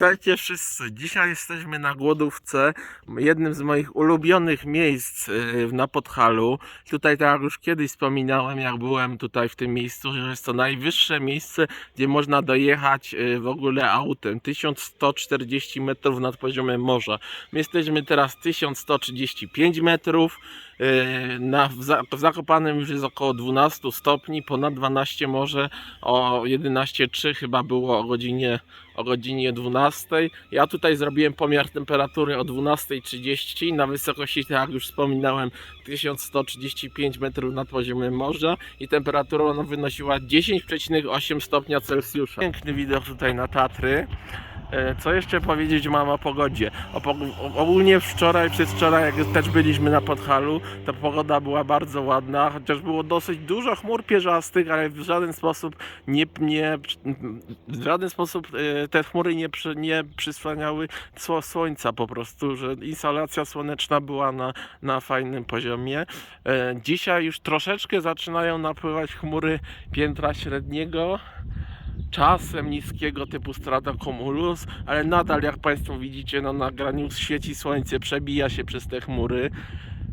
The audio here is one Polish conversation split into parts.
Witajcie wszyscy. Dzisiaj jesteśmy na głodówce, jednym z moich ulubionych miejsc yy, na Podhalu. Tutaj, tak jak już kiedyś wspominałem, jak byłem tutaj w tym miejscu, że jest to najwyższe miejsce, gdzie można dojechać yy, w ogóle autem. 1140 metrów nad poziomem morza. My jesteśmy teraz 1135 metrów. Yy, Na, w, Za- w Zakopanem już jest około 12 stopni, ponad 12 może, o 11,3 chyba było o godzinie o godzinie 12. Ja tutaj zrobiłem pomiar temperatury o 12.30 na wysokości, tak jak już wspominałem, 1135 metrów nad poziomem morza i temperatura wynosiła 10,8 stopnia Celsjusza. Piękny widok tutaj na Tatry. E, Co jeszcze powiedzieć mam o pogodzie? O, ogólnie wczoraj, przedwczoraj, jak też byliśmy na Podhalu, to pogoda była bardzo ładna, chociaż było dosyć dużo chmur pierzastych, ale w żaden sposób nie, nie w żaden sposób e, te chmury nie, nie przysłaniały sło- słońca po prostu, że insolacja słoneczna była na, na fajnym poziomie. E, Dzisiaj już troszeczkę zaczynają napływać chmury piętra średniego, czasem niskiego typu stratocumulus, ale nadal jak Państwo widzicie na nagraniu świeci słońce, przebija się przez te chmury,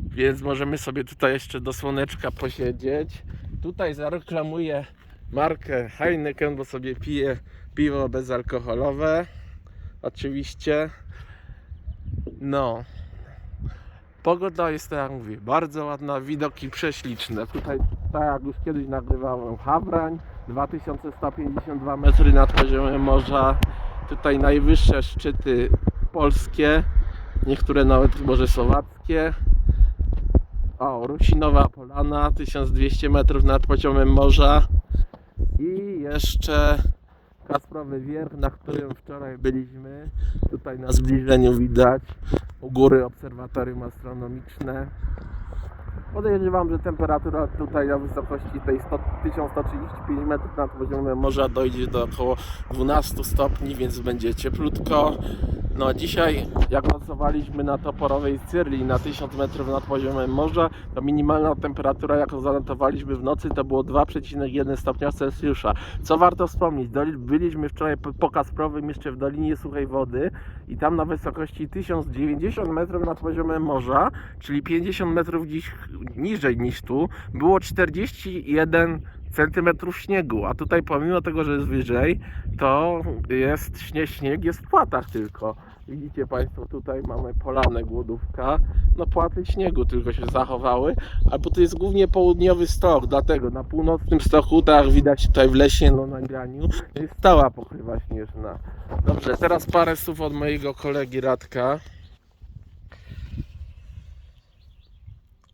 więc możemy sobie tutaj jeszcze do słoneczka posiedzieć. Tutaj zareklamuję markę Heineken, bo sobie piję piwo bezalkoholowe. Oczywiście. No. Pogoda jest, tak jak mówię, bardzo ładna, widoki prześliczne. Tutaj, tak jak już kiedyś nagrywałem, Habrań, 2152 metry nad poziomem morza. Tutaj najwyższe szczyty polskie, niektóre nawet może słowackie. O, Rusinowa Polana, 1200 metrów nad poziomem morza. I jeszcze Kasprowy Wierch, na którym wczoraj byliśmy. Tutaj na zbliżeniu widać u góry obserwatorium astronomiczne. Podejrzewam, że temperatura tutaj na wysokości tej 100, 1135 metrów nad poziomem morza dojdzie do około 12 stopni, więc będzie cieplutko. No dzisiaj jak nocowaliśmy na toporowej Cyrli na 1000 metrów nad poziomem morza, to minimalna temperatura jaką zanotowaliśmy w nocy to było 2,1 stopnia Celsjusza. Co warto wspomnieć, byliśmy wczoraj po Kasprowym jeszcze w Dolinie Suchej Wody i tam na wysokości 1090 metrów nad poziomem morza, czyli 50 metrów dziś niżej niż tu, było 41 centymetrów śniegu, a tutaj pomimo tego, że jest wyżej, to jest śnie, śnieg jest w płatach tylko. Widzicie Państwo, tutaj mamy polanę głodówka, no płaty śniegu tylko się zachowały, albo to jest głównie południowy stok, dlatego na północnym stoku, tak widać tutaj w lesie na nagraniu, jest stała pokrywa śnieżna. Dobrze, teraz parę słów od mojego kolegi Radka.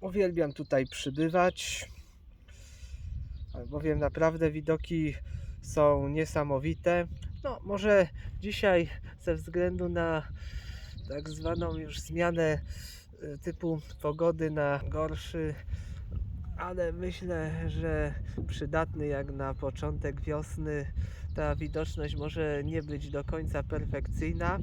Uwielbiam tutaj przybywać, bowiem naprawdę widoki są niesamowite. No, może dzisiaj ze względu na tak zwaną już zmianę y, typu pogody na gorszy, ale myślę, że przydatny jak na początek wiosny. Ta widoczność może nie być do końca perfekcyjna,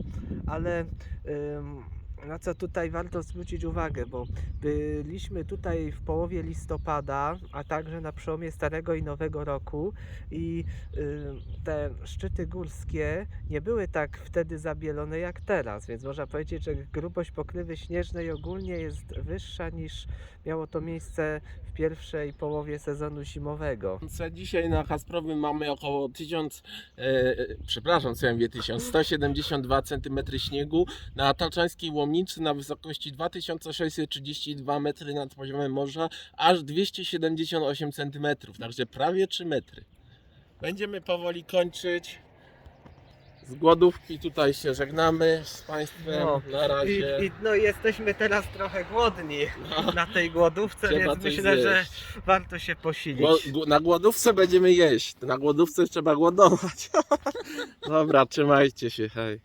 ale ym, na co tutaj warto zwrócić uwagę, bo byliśmy tutaj w połowie listopada, a także na przełomie Starego i Nowego Roku i y, te szczyty górskie nie były tak wtedy zabielone jak teraz, więc można powiedzieć, że grubość pokrywy śnieżnej ogólnie jest wyższa niż miało to miejsce w pierwszej połowie sezonu zimowego. Dzisiaj na Kasprowym mamy około 1000, e, przepraszam, co ja mówię 1000, 172 cm śniegu, na Taczańskiej Łomnicy na wysokości 2632 metry nad poziomem morza, aż 278 cm, także prawie 3 metry. Będziemy powoli kończyć. Z głodówki tutaj się żegnamy z Państwem. No, na I, razie. i, no jesteśmy teraz trochę głodni No. na tej głodówce, więc myślę, że zjeść. warto się posilić. Gło- na głodówce będziemy jeść. Na głodówce trzeba głodować. Dobra, trzymajcie się, hej.